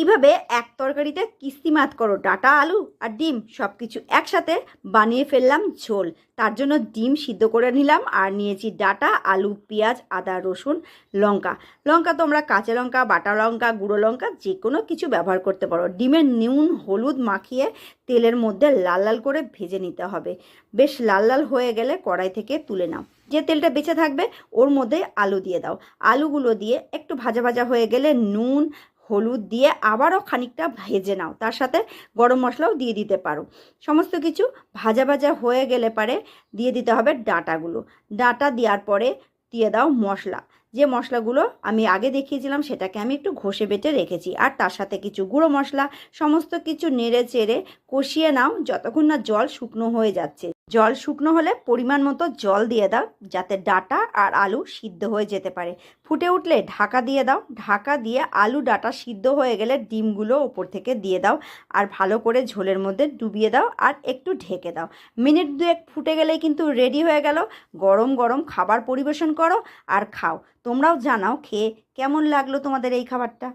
এইভাবে এক তরকারিতে কিস্তিমাত করো, ডাটা, আলু আর ডিম সব কিছু একসাথে বানিয়ে ফেললাম ঝোল। তার জন্য ডিম সিদ্ধ করে নিলাম আর নিয়েছি ডাটা, আলু, পেঁয়াজ, আদা, রসুন, লঙ্কা। লঙ্কা তোমরা কাঁচা লঙ্কা, বাটা লঙ্কা, গুঁড়ো লঙ্কা যে কোনো কিছু ব্যবহার করতে পারো। ডিমের নুন, হলুদ মাখিয়ে তেলের মধ্যে লাল লাল করে ভেজে নিতে হবে। বেশ লাল লাল হয়ে গেলে কড়াই থেকে তুলে নাও। যে তেলটা বেঁচে থাকবে ওর মধ্যে আলু দিয়ে দাও। আলুগুলো দিয়ে একটু ভাজা ভাজা হয়ে গেলে নুন হলুদ দিয়ে আবারও খানিকটা ভেজে নাও। তার সাথে গরম মশলাও দিয়ে দিতে পারো। সমস্ত কিছু ভাজা ভাজা হয়ে গেলে পারে দিয়ে দিতে হবে ডাঁটাগুলো। ডাঁটা দেওয়ার পরে দিয়ে দাও মশলা। যে মশলাগুলো আমি আগে দেখিয়েছিলাম সেটাকে আমি একটু ঘষে বেটে রেখেছি। আর তার সাথে কিছু গুঁড়ো মশলা, সমস্ত কিছু নেড়ে চেড়ে কষিয়ে নাও যতক্ষণ না জল শুকনো হয়ে যাচ্ছে। জল শুকনো হলে পরিমাণ মতো জল দিয়ে দাও, যাতে ডাটা আর আলু সিদ্ধ হয়ে যেতে পারে। ফুটে উঠলে ঢাকা দিয়ে দাও, ঢাকা দিয়ে আলু ডাটা সিদ্ধ হয়ে গেলে ডিমগুলো ওপর থেকে দিয়ে দাও আর ভালো করে ঝোলের মধ্যে ডুবিয়ে দাও আর একটু ঢেকে দাও। মিনিট দুয়েক ফুটে গেলেই কিন্তু রেডি হয়ে গেল। গরম গরম খাবার পরিবেশন করো আর খাও। তোমরাও জানাও খেয়ে কেমন লাগল তোমাদের এই খাবারটা?